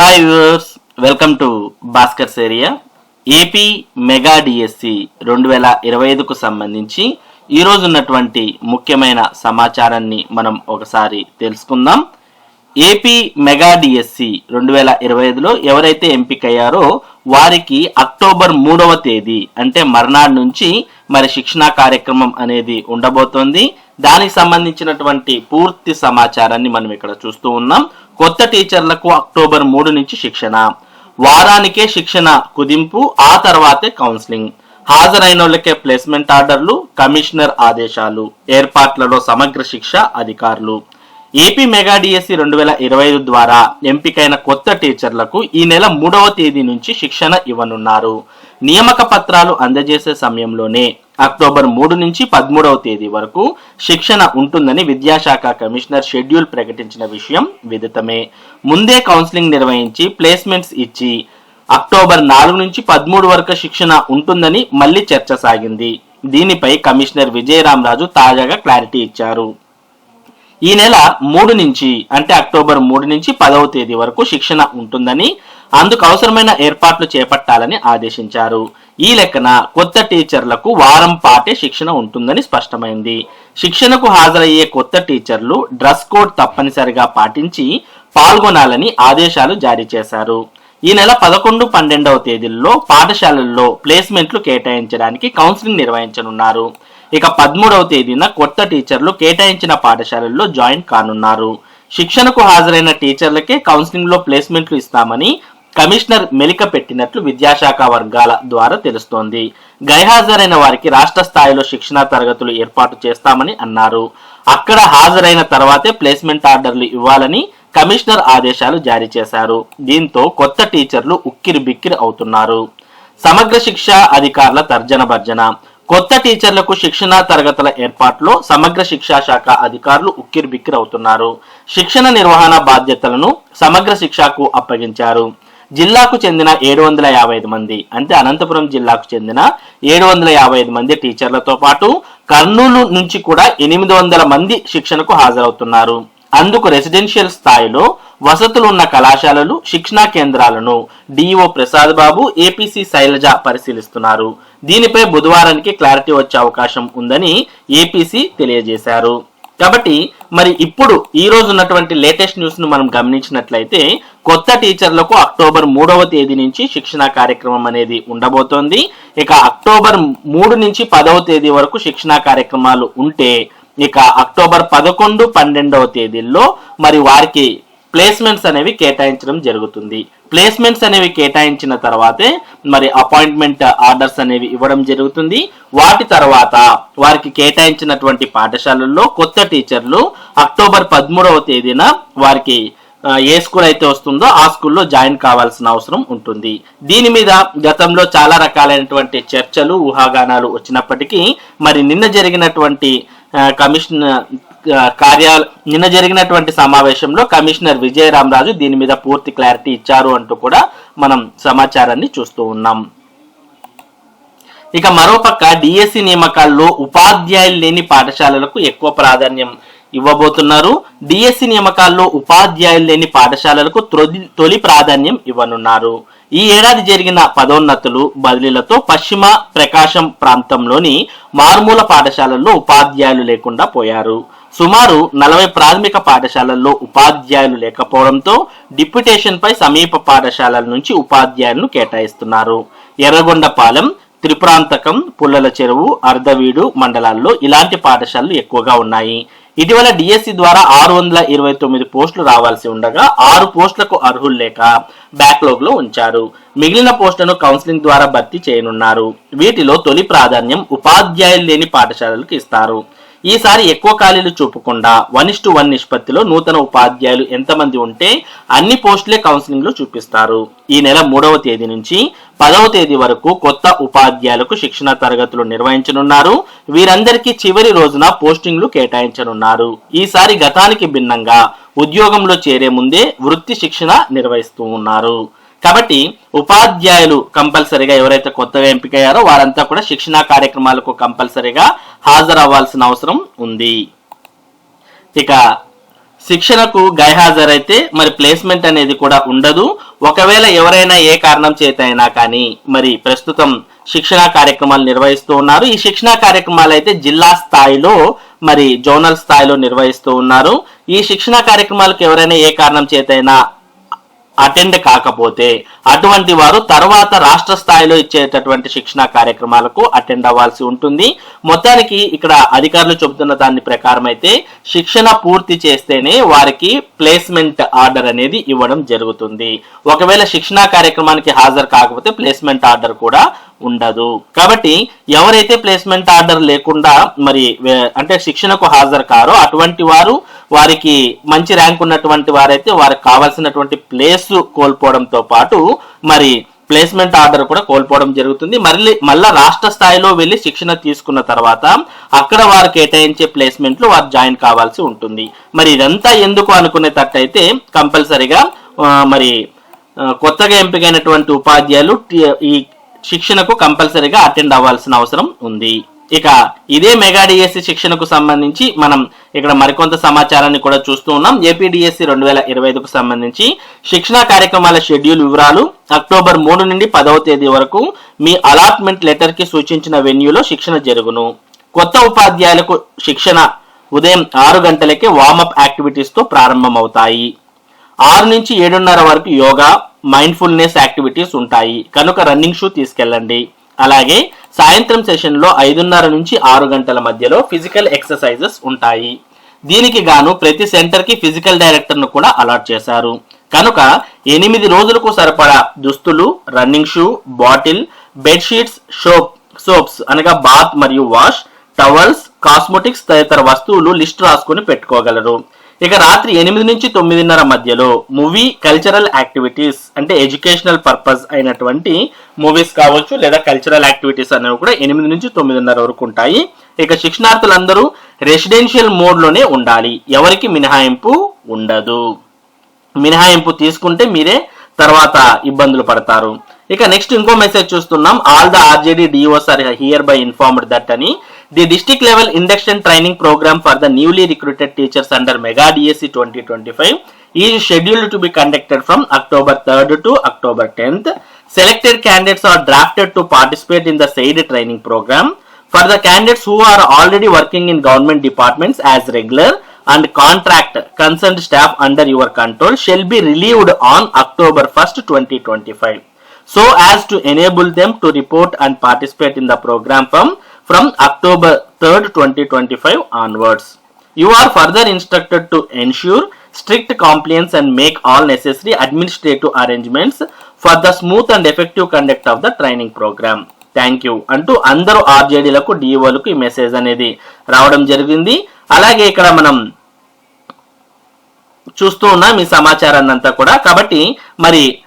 Hi viewers welcome to Bhaskar's area AP mega DSC రెండు వేల ఇరవై ఐదుకు సంబంధించి ఈరోజు ఉన్నటువంటి ముఖ్యమైన సమాచారాన్ని మనం ఒకసారి తెలుసుకుందాం. ఏపీ మెగా డిఎస్సి రెండు వేల ఇరవై ఐదులో ఎవరైతే ఎంపికయ్యారో వారికి అక్టోబర్ మూడవ తేదీ అంటే మర్నాడు నుంచి మరి శిక్షణా కార్యక్రమం అనేది ఉండబోతోంది. దానికి సంబంధించినటువంటి పూర్తి సమాచారాన్ని మనం ఇక్కడ చూస్తూ ఉన్నాం. కొత్త టీచర్లకు అక్టోబర్ మూడు నుంచి శిక్షణ. వారానికే శిక్షణ కుదింపు ఆ తర్వాతే కౌన్సిలింగ్. హాజరైన వాళ్ళకే ప్లేస్మెంట్ ఆర్డర్లు కమిషనర్ ఆదేశాలు ఏర్పాట్లలో సమగ్ర శిక్ష అధికారులు. ఏపీ మెగా డిఎస్సి రెండు వేల ఇరవై ఐదు ద్వారా ఎంపికైన కొత్త టీచర్లకు ఈ నెల మూడవ తేదీ నుంచి శిక్షణ ఇవ్వనున్నారు. నియామక పత్రాలు అందజేసే సమయంలోనే అక్టోబర్ మూడు నుంచి పదమూడవ తేదీ వరకు శిక్షణ ఉంటుందని విద్యాశాఖ కమిషనర్ షెడ్యూల్ ప్రకటించిన విషయం విదితమే. ముందే కౌన్సిలింగ్ నిర్వహించి ప్లేస్మెంట్స్ ఇచ్చి అక్టోబర్ నాలుగు నుంచి పదమూడు వరకు శిక్షణ ఉంటుందని మళ్ళీ చర్చ సాగింది. దీనిపై కమిషనర్ విజయరామరాజు తాజాగా క్లారిటీ ఇచ్చారు. ఈ నెల మూడు నుంచి అంటే అక్టోబర్ మూడు నుంచి పదవ తేదీ వరకు శిక్షణ ఉంటుందని అందుకు అవసరమైన ఏర్పాట్లు చేపట్టాలని ఆదేశించారు. ఈ లెక్కన కొత్త టీచర్లకు వారం పాటే శిక్షణ ఉంటుందని స్పష్టమైంది. శిక్షణకు హాజరయ్యే కొత్త టీచర్లు డ్రెస్ కోడ్ తప్పనిసరిగా పాటించి పాల్గొనాలని ఆదేశాలు జారీ చేశారు. ఈ నెల పదకొండు పన్నెండవ తేదీల్లో పాఠశాలల్లో ప్లేస్మెంట్లు కేటాయించడానికి కౌన్సిలింగ్ నిర్వహించనున్నారు. ఇక పదమూడవ తేదీన కొత్త టీచర్లు కేటాయించిన పాఠశాలల్లో జాయిన్ కానున్నారు. శిక్షణకు హాజరైన టీచర్లకే కౌన్సిలింగ్లో ప్లేస్మెంట్లు ఇస్తామని కమిషనర్ మెలిక పెట్టినట్లు విద్యాశాఖ వర్గాల ద్వారా తెలుస్తోంది. గైహాజరైన వారికి రాష్ట్ర స్థాయిలో శిక్షణా తరగతులు ఏర్పాటు చేస్తామని అన్నారు. అక్కడ హాజరైన తర్వాతే ప్లేస్మెంట్ ఆర్డర్లు ఇవ్వాలని కమిషనర్ ఆదేశాలు జారీ చేశారు. దీంతో కొత్త టీచర్లు ఉక్కిరి బిక్కిరి అవుతున్నారు. సమగ్ర శిక్ష అధికారుల తర్జన భర్జన. కొత్త టీచర్లకు శిక్షణా తరగతుల ఏర్పాట్లో సమగ్ర శిక్షా శాఖ అధికారులు ఉక్కిరి బిక్కిరి అవుతున్నారు. శిక్షణ నిర్వహణ బాధ్యతలను సమగ్ర శిక్షకు అప్పగించారు. జిల్లాకు చెందిన ఏడు వందల యాభై ఐదు మంది అంటే అనంతపురం జిల్లాకు చెందిన ఏడు వందల యాభై ఐదు మంది టీచర్లతో పాటు కర్నూలు నుంచి కూడా ఎనిమిది వందల మంది శిక్షణకు హాజరవుతున్నారు. అందుకు రెసిడెన్షియల్ స్థాయిలో వసతులు ఉన్న కళాశాలలు శిక్షణా కేంద్రాలను డిఓ ప్రసాద్ బాబు ఏపీసీ శైలజ పరిశీలిస్తున్నారు. దీనిపై బుధవారానికి క్లారిటీ వచ్చే అవకాశం ఉందని ఏపీసీ తెలియజేశారు. కాబట్టి మరి ఇప్పుడు ఈ రోజు ఉన్నటువంటి లేటెస్ట్ న్యూస్ను మనం గమనించినట్లయితే కొత్త టీచర్లకు అక్టోబర్ మూడవ తేదీ నుంచి శిక్షణ కార్యక్రమం అనేది ఉండబోతోంది. ఇక అక్టోబర్ మూడు నుంచి పదవ తేదీ వరకు శిక్షణా కార్యక్రమాలు ఉంటే ఇక అక్టోబర్ పదకొండు పన్నెండవ తేదీల్లో మరి వారికి ప్లేస్మెంట్స్ అనేవి కేటాయించడం జరుగుతుంది. ప్లేస్మెంట్స్ అనేవి కేటాయించిన తర్వాతే మరి అపాయింట్మెంట్ ఆర్డర్స్ అనేవి ఇవ్వడం జరుగుతుంది. వాటి తర్వాత వారికి కేటాయించినటువంటి పాఠశాలల్లో కొత్త టీచర్లు అక్టోబర్ పదమూడవ తేదీన వారికి ఏ స్కూల్ అయితే వస్తుందో ఆ స్కూల్లో జాయిన్ కావాల్సిన అవసరం ఉంటుంది. దీని మీద గతంలో చాలా రకాలైనటువంటి చర్చలు ఊహాగానాలు వచ్చినప్పటికీ మరి నిన్న జరిగినటువంటి కమిషన్ కార్యా నిన్న జరిగినటువంటి సమావేశంలో కమిషనర్ విజయరామరాజు దీని మీద పూర్తి క్లారిటీ ఇచ్చారు అంటూ కూడా మనం సమాచారాన్ని చూస్తూ ఉన్నాం. ఇక మరోపక్క డిఎస్సి నియామకాల్లో ఉపాధ్యాయులు లేని పాఠశాలలకు ఎక్కువ ప్రాధాన్యం ఇవ్వబోతున్నారు. డిఎస్సి నియామకాల్లో ఉపాధ్యాయులు లేని పాఠశాలలకు తొలి తొలి ప్రాధాన్యం ఇవ్వనున్నారు. ఈ ఏడాది జరిగిన పదోన్నతులు బదిలీలతో పశ్చిమ ప్రకాశం ప్రాంతంలోని మారుమూల పాఠశాలల్లో ఉపాధ్యాయులు లేకుండా పోయారు. సుమారు నలభై ప్రాథమిక పాఠశాలల్లో ఉపాధ్యాయులు లేకపోవడంతో డిప్యుటేషన్పై సమీప పాఠశాలల నుంచి ఉపాధ్యాయులను కేటాయిస్తున్నారు. ఎర్రగొండపాలెం త్రిప్రాంతకం పుల్లల చెరువు అర్ధవీడు మండలాల్లో ఇలాంటి పాఠశాలలు ఎక్కువగా ఉన్నాయి. ఇటీవల డిఎస్సి ద్వారా ఆరు వందల ఇరవై తొమ్మిది పోస్టులు రావాల్సి ఉండగా ఆరు పోస్టులకు అర్హులు లేక బ్యాక్లాగ్లో ఉంచారు. మిగిలిన పోస్టులను కౌన్సిలింగ్ ద్వారా భర్తీ చేయనున్నారు. వీటిలో తొలి ప్రాధాన్యం ఉపాధ్యాయులు లేని పాఠశాలలకు ఇస్తారు. ఈసారి ఎక్కువ ఖాళీలు చూపకుండా వన్ ఇస్ టు వన్ నిష్పత్తిలో నూతన ఉపాధ్యాయులు ఎంతమంది ఉంటే అన్ని పోస్టులే కౌన్సిలింగ్లో చూపిస్తారు. ఈ నెల మూడవ తేదీ నుంచి పదవ తేదీ వరకు కొత్త ఉపాధ్యాయులకు శిక్షణ తరగతులు నిర్వహించనున్నారు. వీరందరికీ చివరి రోజున పోస్టింగ్లు కేటాయించనున్నారు. ఈసారి గతానికి భిన్నంగా ఉద్యోగంలో చేరే ముందే వృత్తి శిక్షణ నిర్వహిస్తూ ఉన్నారు. కాబట్టి ఉపాధ్యాయులు కంపల్సరీగా ఎవరైతే కొత్తగా ఎంపికయ్యారో వారంతా కూడా శిక్షణా కార్యక్రమాలకు కంపల్సరీగా హాజరవ్వాల్సిన అవసరం ఉంది. ఇక శిక్షణకు గైహాజరైతే మరి ప్లేస్మెంట్ అనేది కూడా ఉండదు. ఒకవేళ ఎవరైనా ఏ కారణం చేత అయినా కానీ మరి ప్రస్తుతం శిక్షణా కార్యక్రమాలు నిర్వహిస్తూ ఉన్నారు. ఈ శిక్షణా కార్యక్రమాలు అయితే జిల్లా స్థాయిలో మరి జోనల్ స్థాయిలో నిర్వహిస్తూ ఉన్నారు. ఈ శిక్షణా కార్యక్రమాలకు ఎవరైనా ఏ కారణం చేతైనా అటెండ్ కాకపోతే అటువంటి వారు తర్వాత రాష్ట్ర స్థాయిలో ఇచ్చేటటువంటి శిక్షణ కార్యక్రమాలకు అటెండ్ అవ్వాల్సి ఉంటుంది. మొత్తానికి ఇక్కడ అధికారులు చెబుతున్న దాని ప్రకారం అయితే శిక్షణ పూర్తి చేస్తేనే వారికి ప్లేస్మెంట్ ఆర్డర్ అనేది ఇవ్వడం జరుగుతుంది. ఒకవేళ శిక్షణ కార్యక్రమానికి హాజరు కాకపోతే ప్లేస్మెంట్ ఆర్డర్ కూడా ఉండదు. కాబట్టి ఎవరైతే ప్లేస్మెంట్ ఆర్డర్ లేకుండా మరి అంటే శిక్షణకు హాజరు కారో అటువంటి వారు వారికి మంచి ర్యాంక్ ఉన్నటువంటి వారైతే వారికి కావాల్సినటువంటి ప్లేస్ కోల్పోవడంతో పాటు మరి ప్లేస్మెంట్ ఆర్డర్ కూడా కోల్పోవడం జరుగుతుంది. మళ్ళీ మళ్ళా రాష్ట్ర స్థాయిలో వెళ్ళి శిక్షణ తీసుకున్న తర్వాత అక్కడ వారు కేటాయించే ప్లేస్మెంట్లు వారు జాయిన్ కావాల్సి ఉంటుంది. మరి ఇదంతా ఎందుకు అనుకునేటట్టయితే కంపల్సరిగా మరి కొత్తగా ఎంపికైనటువంటి ఉపాధ్యాయులు ఈ శిక్షణకు కంపల్సరీగా అటెండ్ అవ్వాల్సిన అవసరం ఉంది. ఇక ఇదే మెగా డిఎస్సి శిక్షణకు సంబంధించి మనం ఇక్కడ మరికొంత సమాచారాన్ని కూడా చూస్తూ ఉన్నాం. ఏపీడిఎస్సి రెండు వేల ఇరవై ఐదుకు సంబంధించి శిక్షణా కార్యక్రమాల షెడ్యూల్ వివరాలు అక్టోబర్ మూడు నుండి పదవ తేదీ వరకు మీ అలాట్మెంట్ లెటర్కి సూచించిన వెన్యూలో శిక్షణ జరుగును. కొత్త ఉపాధ్యాయులకు శిక్షణ ఉదయం ఆరు గంటలకే వార్మప్ యాక్టివిటీస్తో ప్రారంభమవుతాయి. ఆరు నుంచి ఏడున్నర వరకు యోగా మైండ్ఫుల్నెస్ యాక్టివిటీస్ ఉంటాయి. కనుక రన్నింగ్ షూ తీసుకెళ్ళండి. అలాగే సాయంత్రం సెషన్లో ఐదున్నర నుంచి ఆరు గంటల మధ్యలో ఫిజికల్ ఎక్సర్సైజెస్ ఉంటాయి. దీనికి గాను ప్రతి సెంటర్కి ఫిజికల్ డైరెక్టర్ను కూడా అలాట్ చేశారు. కనుక ఎనిమిది రోజులకు సరిపడా దుస్తులు running shoe bottle bedsheets soap soaps అనగా బాత్ మరియు వాష్ టవల్స్ కాస్మెటిక్స్ తదితర వస్తువులు లిస్ట్ రాసుకొని పెట్టుకోగలరు. ఇక రాత్రి ఎనిమిది నుంచి తొమ్మిదిన్నర మధ్యలో మూవీ కల్చరల్ యాక్టివిటీస్ అంటే ఎడ్యుకేషనల్ పర్పస్ అయినటువంటి మూవీస్ కావచ్చు లేదా కల్చరల్ యాక్టివిటీస్ అనేవి కూడా ఎనిమిది నుంచి తొమ్మిదిన్నర వరకు ఉంటాయి. ఇక శిక్షణార్థులందరూ రెసిడెన్షియల్ మోడ్లోనే ఉండాలి. ఎవరికి మినహాయింపు ఉండదు. మినహాయింపు తీసుకుంటే మీరే తర్వాత ఇబ్బందులు పడతారు. ఇక నెక్స్ట్ ఇంకో మెసేజ్ చూస్తున్నాం. All the RJD DOs are hereby informed that అని. The district level induction training program for the newly recruited teachers under Mega DSC 2025 is scheduled to be conducted from October 3rd to October 10th. Selected candidates are drafted to participate in the said training program. For the candidates who are already working in government departments as regular and contract concerned staff under your control shall be relieved on October 1st, 2025 so as to enable them to report and participate in the program from from October 3rd 2025 onwards you are further instructed to ensure strict compliance and make all necessary administrative arrangements for the smooth and effective conduct of the training program. Thank you అంటూ అందరూ ఆర్జేడీలకు డిఓలకు ఈ message అనేది రావడం జరిగింది అలాగే ఇక్కడ మనం చూస్తూ ఉన్నాం ఈ సమాచారాన్ని అంతా కూడా కాబట్టి మరి ఆ,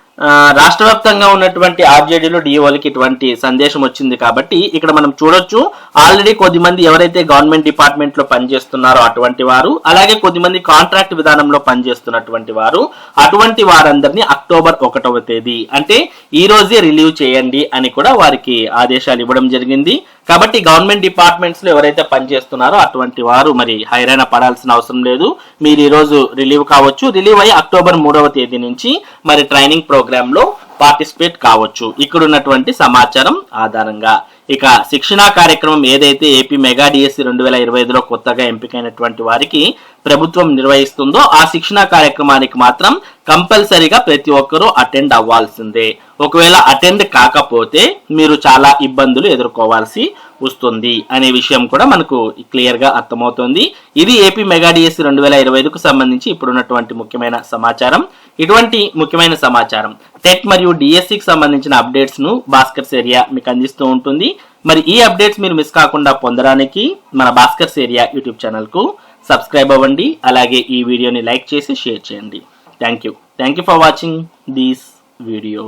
రాష్ట్ర వ్యాప్తంగా ఉన్నటువంటి ఆర్జేడీలో డిఓలకి ఇటువంటి సందేశం వచ్చింది కాబట్టి ఇక్కడ మనం చూడొచ్చు. ఆల్రెడీ కొద్దిమంది ఎవరైతే గవర్నమెంట్ డిపార్ట్మెంట్లో పనిచేస్తున్నారో అటువంటి వారు అలాగే కొద్దిమంది కాంట్రాక్ట్ విధానంలో పనిచేస్తున్నటువంటి వారు అటువంటి వారందరినీ అక్టోబర్ ఒకటవ తేదీ అంటే ఈ రోజే రిలీవ్ చేయండి అని కూడా వారికి ఆదేశాలు ఇవ్వడం జరిగింది. కాబట్టి గవర్నమెంట్ డిపార్ట్మెంట్స్లో ఎవరైతే పనిచేస్తున్నారో అటువంటి వారు మరి హైరాణ పడాల్సిన అవసరం లేదు. మీరు ఈ రోజు రిలీవ్ కావచ్చు. రిలీవ్ అయ్యి అక్టోబర్ మూడవ తేదీ నుంచి మరి ట్రైనింగ్ ప్రోగ్రామ్లో పార్టిసిపేట్ కావచ్చు. ఇక్కడ ఉన్నటువంటి సమాచారం ఆధారంగా. ఇక శిక్షణా కార్యక్రమం ఏదైతే ఏపీ మెగా డిఎస్సి రెండు వేల ఇరవై ఐదులో కొత్తగా ఎంపికైనటువంటి వారికి ప్రభుత్వం నిర్వహిస్తుందో ఆ శిక్షణా కార్యక్రమానికి మాత్రం కంపల్సరీగా ప్రతి ఒక్కరూ అటెండ్ అవ్వాల్సిందే. ఒకవేళ అటెండ్ కాకపోతే మీరు చాలా ఇబ్బందులు ఎదుర్కోవాల్సి వస్తుంది అనే విషయం కూడా మనకు క్లియర్గా అర్థమవుతుంది. ఇది ఏపీ మెగాడిఎస్ రెండు వేల ఇరవై ఐదుకు సంబంధించి ఇప్పుడున్నటువంటి ముఖ్యమైన సమాచారం. ఇటువంటి ముఖ్యమైన సమాచారం టెట్ మరియు డిఎస్సికి సంబంధించిన అప్డేట్స్ను భాస్కర్స్ ఏరియా మీకు అందిస్తూ ఉంటుంది. మరి ఈ అప్డేట్స్ మీరు మిస్ కాకుండా పొందడానికి మన భాస్కర్స్ ఏరియా యూట్యూబ్ ఛానల్కు సబ్స్క్రైబ్ అవ్వండి. అలాగే ఈ వీడియోని లైక్ చేసి షేర్ చేయండి. Thank you thank you for watching this video